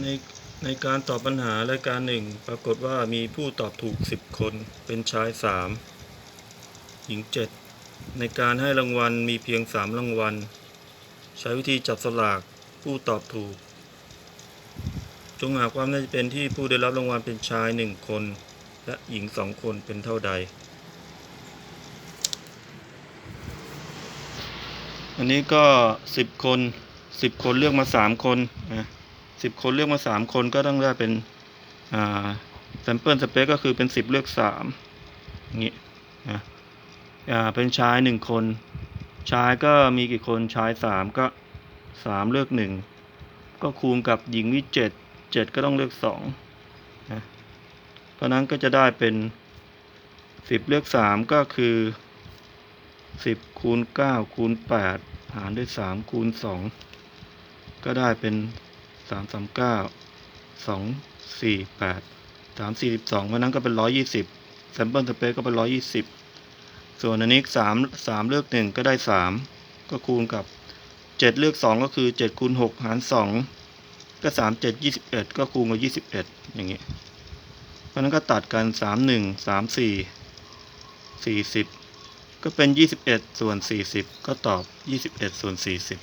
ในในการตอบปัญหารายการหนึ่งปรากฏว่ามีผู้ตอบถูก 10 คนเป็นชาย 3 หญิง 7 ในการให้รางวัลมีเพียง 3 รางวัล ใช้วิธีจับสลากผู้ตอบถูก จงหาความน่าจะเป็นที่ผู้ได้รับรางวัลเป็นชาย 1 คน และหญิง 2 คนเป็นเท่าใด อันนี้ก็ 10 คน 10 คนเลือกมา 3 คนนะ 10คนเลือกมา3คนก็ต้องได้เป็นอ่า sample space ก็คือเป็น10เลือก3อย่างนี้นะอ่าเป็นชาย1คนชายก็มีกี่คนชาย3ก็3เลือก1ก็คูณกับหญิงวิเจ็ด7ก็ต้องเลือก2นะเพราะนั้นก็จะได้เป็น10เลือก3ก็คือ10คูณ9คูณ8หารด้วย3คูณ2ก็ได้เป็น สามสามเก้าสองสี่แปดสามสี่สิบสองเพราะนั้นก็เป็นร้อยยี่สิบแซมเปิลสเปซก็เป็นร้อยยี่สิบส่วนอันนี้สามสามเลือกหนึ่งก็ได้สามก็คูณกับเจ็ดเลือกสองก็คือเจ็ดคูณหกหารสองก็สามเจ็ดยี่สิบเอ็ดก็คูณกับยี่สิบเอ็ดอย่างเงี้ยเพราะนั้นก็ตัดกันสามหนึ่งสามสี่สี่สิบก็เป็นยี่สิบเอ็ดส่วนสี่สิบก็ตอบยี่สิบเอ็ดส่วนสี่สิบ